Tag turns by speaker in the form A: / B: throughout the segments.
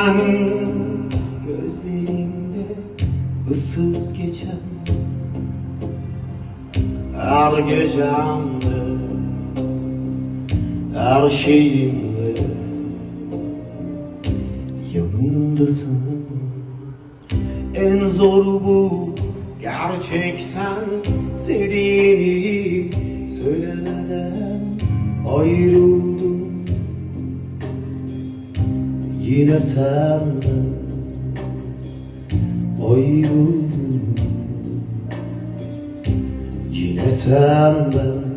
A: Sen gözlerimde ıssız geçen Her gecemde Her şeyimde Yanımdasın. En zor bu Gerçekten sevdiğini söylemeden ayrıldım Yine senden ayrıldım Yine senden Yoksun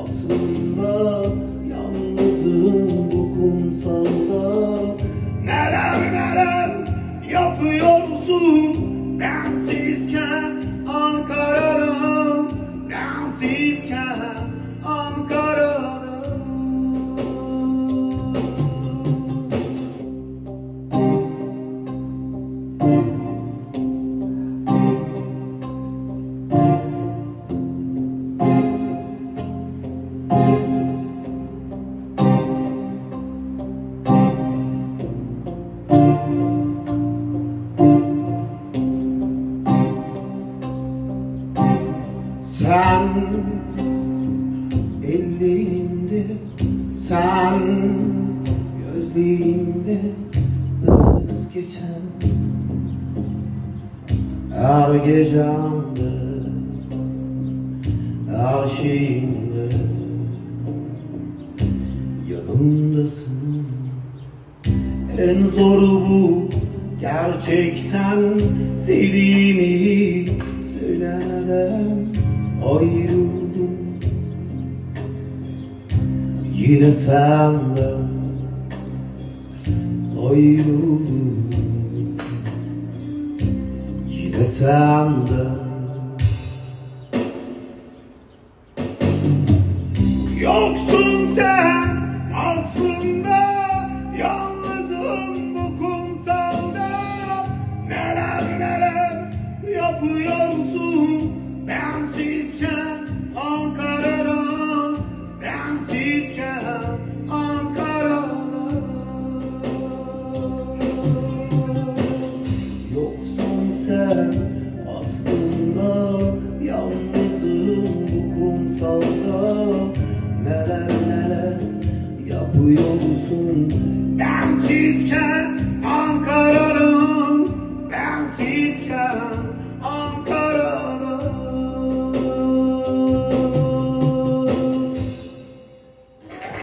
A: aslında Yalnızım bu kumsalda. Neler neler yapıyorsun Bensizken ellerimde Sen gözlerimde ıssız geçen Her gecemde Her şeyimde Yanımdasın. En zoru bu gerçekten sevdiğimi söylemeden ayrıldım. Yine senden ayrıldım. Yine senden bu kumsalda Neler neler yapıyorsun Bensizken